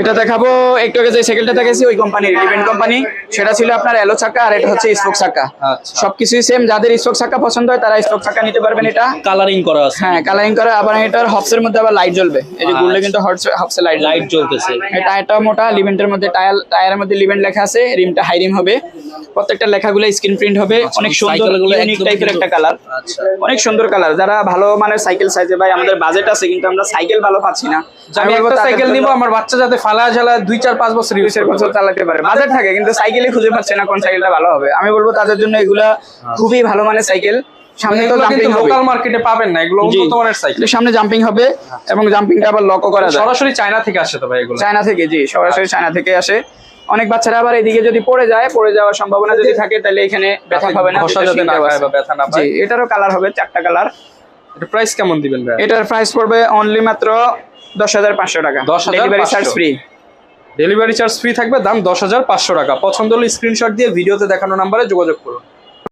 এটা দেখাবো একটু আগে যে সাইকেলটা দেখেছি ওই কোম্পানির ইভেন্ট কোম্পানি সেটা ছিল আপনার এলো চাকা আর এটা হচ্ছে স্পোক চাকা সবকিছু সবকিছুই সেম যাদের স্পোক চাকা পছন্দ হয় তারা স্পোক চাকা নিতে পারবেন এটা। কালারিং করা আছে। হ্যাঁ কালারিং করা আবার এটার হপসের মধ্যে আবার লাইট জ্বলবে। এই যে ঘুরলে কিন্তু হপসে লাইট লাইট জ্বলতেছে। এটা এটা মোটা লিভেন্টের মধ্যে টায়ার টায়ারের মধ্যে লিভেন্ট লেখা আছে রিমটা হাই রিম হবে। প্রত্যেকটা লেখাগুলো স্ক্রিন প্রিন্ট হবে। অনেক সুন্দর ইউনিক টাইপের একটা কালার আচ্ছা। অনেক সুন্দর কালার যারা ভালো মানের সাইকেল সাইজে ভাই আমাদের বাজেট আছে কিন্তু আমরা সাইকেল ভালো পাচ্ছি না। আমি বলব একটা তাদের সাইকেল জন্য নিব আমার বাচ্চা যাতে ফালা ঝালা দুই চার পাঁচ বছর ইউজ বছর চালাতে পারে। বাজেট থাকে কিন্তু সাইকেলই খুঁজে পাচ্ছে না কোন সাইকেলটা ভালো হবে। আমি বলব তাদের জন্য এগুলা খুবই ভালো মানের সাইকেল সামনে তো জাম্পিং হবে। লোকাল মার্কেটে পাবেন না এগুলো জি। উন্নত মানের সাইকেল সামনে জাম্পিং হবে এবং জাম্পিংটা আবার লকও করা যায়। সরাসরি চায়না থেকে আসে তো ভাই এগুলো? চায়না থেকে জি সরাসরি চায়না থেকে আসে। অনেক বাচ্চারা আবার এদিকে যদি পড়ে যায় পড়ে যাওয়ার সম্ভাবনা যদি থাকে তাহলে এখানে ব্যথা পাবে না ব্যথা না জি এটারও কালার হবে চারটা কালার এটা প্রাইস কেমন দিবেন ভাই এটার প্রাইস পড়বে অনলি মাত্র দশ হাজার পাঁচশো টাকা। 10,500 delivery charge free delivery charge free থাকবে দাম দশ হাজার পাঁচশো টাকা। পছন্দ হলে স্ক্রিনশট দিয়ে ভিডিওতে দেখানো নাম্বারে যোগাযোগ করুন।